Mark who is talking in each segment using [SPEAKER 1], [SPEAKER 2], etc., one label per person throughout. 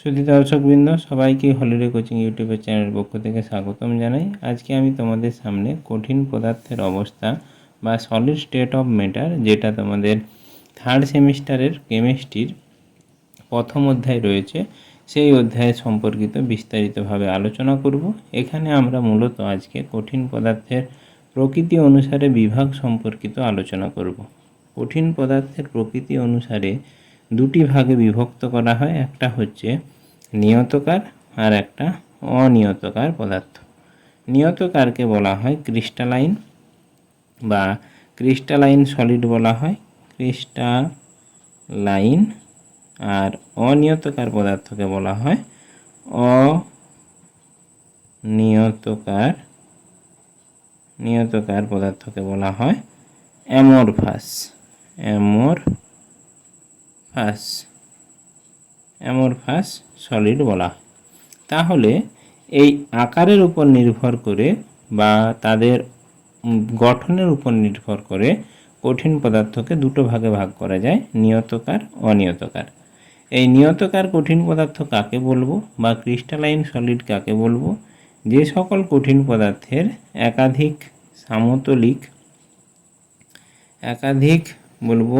[SPEAKER 1] সুধী দর্শকবৃন্দ, সবাইকে holiday coaching ইউটিউবের চ্যানেলের পক্ষ থেকে স্বাগতম জানাই। আজকে আমি তোমাদের সামনে কঠিন পদার্থের অবস্থা বা সলিড স্টেট অফ ম্যাটার যেটা তোমাদের থার্ড সেমিস্টারের কেমিস্ট্রির প্রথম অধ্যায় রয়েছে, সেই অধ্যায় সম্পর্কিত বিস্তারিতভাবে আলোচনা করব। এখানে আমরা মূলত আজকে কঠিন পদার্থের প্রকৃতি অনুসারে বিভাগ সম্পর্কিত আলোচনা করব। কঠিন পদার্থের প্রকৃতি অনুসারে দুটি ভাগে বিভক্ত করা হয়, একটা হচ্ছে নিয়তকার আর একটা অনিয়তকার পদার্থ। নিয়তকারকে বলা হয় ক্রিস্টালাইন বা ক্রিস্টালাইন সলিড বলা হয়। ক্রিস্টালাইন আর অনিয়তকার পদার্থকে বলা হয় অনিয়তকার। নিয়তকার পদার্থকে বলা হয় অ্যামোরফাস। অ্যামোরফাস অ্যামোরফাস সলিড বলা। তাহলে এই আকারের উপর নির্ভর করে বা তাদের গঠনের উপর নির্ভর করে কঠিন পদার্থকে দুটো ভাগে ভাগ করা যায়, নিয়তকার, অনিয়তকার। এই নিয়তকার কঠিন পদার্থ কাকে বলব বা ক্রিস্টালাইন সলিড কাকে বলব? যে সকল কঠিন পদার্থের একাধিক সামতলিক, একাধিক বলব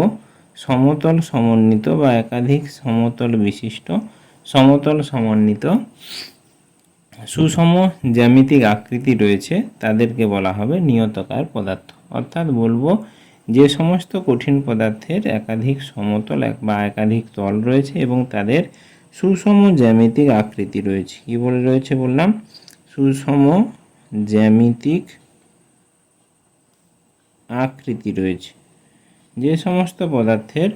[SPEAKER 1] সমতল সমন্বিত বা একাধিক সমতল বিশিষ্ট সমতল সমন্বিত সুষম জ্যামিতিক আকৃতি রয়েছে, তাদেরকে বলা হবে নিয়তকার পদার্থ। অর্থাৎ বলব, যে সমস্ত কঠিন পদার্থের একাধিক সমতল এক বা একাধিক তল রয়েছে এবং তাদের সুষম জ্যামিতিক আকৃতি রয়েছে। কি বলে রয়েছে বললাম? সুষম জ্যামিতিক আকৃতি রয়েছে। যে সমস্ত পদার্থের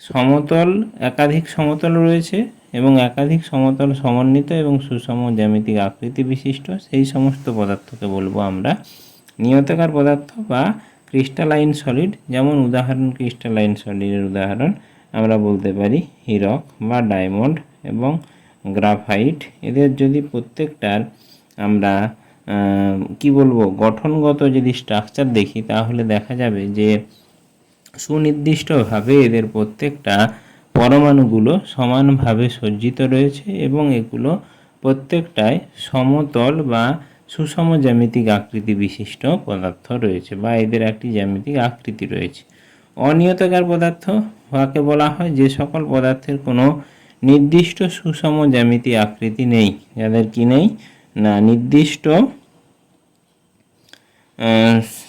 [SPEAKER 1] সমতল, একাধিক সমতল রয়েছে এবং একাধিক সমতল সমন্বিত এবং সুষম জ্যামিতিক আকৃতি বিশিষ্ট, সেই সমস্ত পদার্থকে বলব আমরা। নিয়তকার পদার্থ বা ক্রিস্টালাইন সলিড, যেমন উদাহরণ ক্রিস্টালাইন সলিডের উদাহরণ, আমরা বলতে পারি হিরক বা ডায়মন্ড এবং গ্রাফাইট। এদের যদি প্রত্যেকটার আমরা কি বলব, গঠনগত যদি স্ট্রাকচার দেখি, তাহলে দেখা যাবে যে সুনির্দিষ্টভাবে এদের প্রত্যেকটা পরমাণুগুলো সমানভাবে সজ্জিত রয়েছে এবং এগুলো প্রত্যেকটায় সমতল বা সুষম জ্যামিতিক আকৃতি বিশিষ্ট পদার্থ রয়েছে বা এদের একটি জ্যামিতিক আকৃতি রয়েছে। অনিয়তকার পদার্থ কাকে বলা হয়? যে সকল পদার্থের কোনো নির্দিষ্ট সুষম জ্যামিতি আকৃতি নেই। যাদের কি নেই? না, নির্দিষ্ট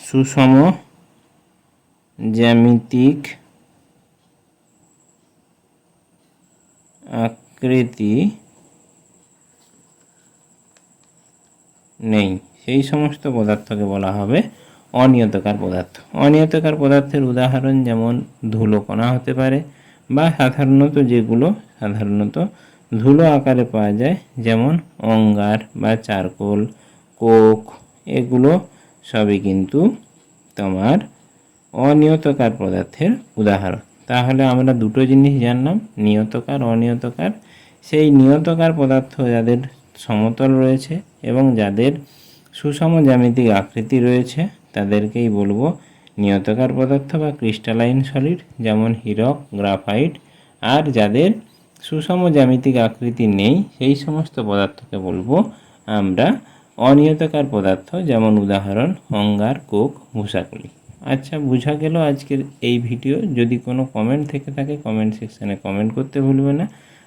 [SPEAKER 1] সুষম জ্যামিতিক আকৃতি নেই। সেই সমস্ত পদার্থকে বলা হবে অনিয়তকার পদার্থ। অনিয়তকার পদার্থের উদাহরণ যেমন ধুলোকণা হতে পারে বা সাধারণত যেগুলো সাধারণত ধুলো আকারে পাওয়া যায়, যেমন অঙ্গার বা চারকোল, কোক, এগুলো সবই কিন্তু তোমার অনিয়তকার পদার্থের উদাহরণ। তাহলে আমরা দুটো জিনিস জানলাম, নিয়তকার, অনিয়তকার। সেই নিয়তকার পদার্থ যাদের সমতল রয়েছে এবং যাদের সুষম জ্যামিতিক আকৃতি রয়েছে, তাদেরকেই বলব নিয়তকার পদার্থ বা ক্রিস্টালাইন সলিড, যেমন হিরক, গ্রাফাইট। আর যাদের সুষম জ্যামিতিক আকৃতি নেই, সেই সমস্ত পদার্থকে বলব আমরা অনিয়তকার পদার্থ, যেমন উদাহরণ, অঙ্গার, কোক ভূষাকলি আচ্ছা বোঝা গেল আজকের এই ভিডিও। যদি কোনো কমেন্ট থেকে থাকে কমেন্ট সেকশানে কমেন্ট করতে ভুলবে না।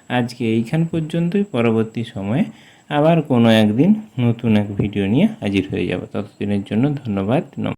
[SPEAKER 1] আজকে এইখান পর্যন্তই। পরবর্তী সময়ে আবার কোনো একদিন নতুন এক ভিডিও নিয়ে হাজির হয়ে যাব। ততদিনের জন্য ধন্যবাদ।